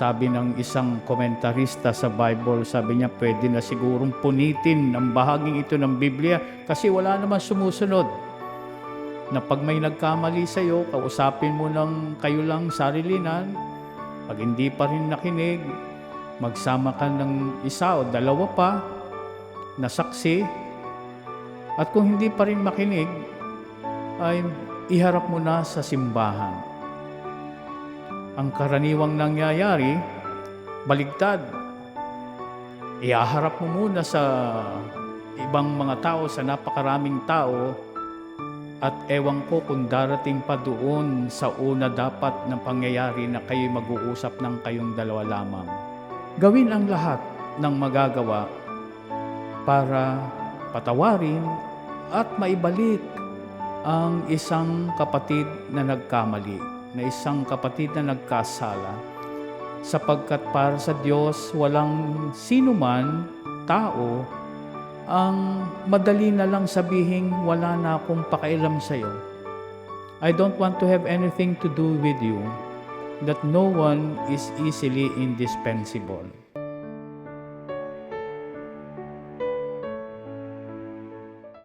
Sabi ng isang komentarista sa Bible, sabi niya pwede na sigurong punitin ang bahaging ito ng Biblia kasi wala naman sumusunod. Na pag may nagkamali sa iyo, kausapin mo ng kayo lang sarilinan. Pag hindi pa rin nakinig, magsama ka ng isa o dalawa pa na saksi. At kung hindi pa rin makinig, ay iharap mo na sa simbahan ang karaniwang nangyayari, baligtad. Iaharap mo muna sa ibang mga tao, sa napakaraming tao, at ewan ko kung darating pa doon sa una dapat na pangyayari na kayo mag-uusap ng kayong dalawa lamang. Gawin ang lahat ng magagawa para patawarin at maibalik ang isang kapatid na nagkamali na isang kapatid na nagkasala sapagkat para sa Diyos walang sino man tao ang madali na lang sabihin wala na akong pakialam sa iyo. I don't want to have anything to do with you that no one is easily indispensable.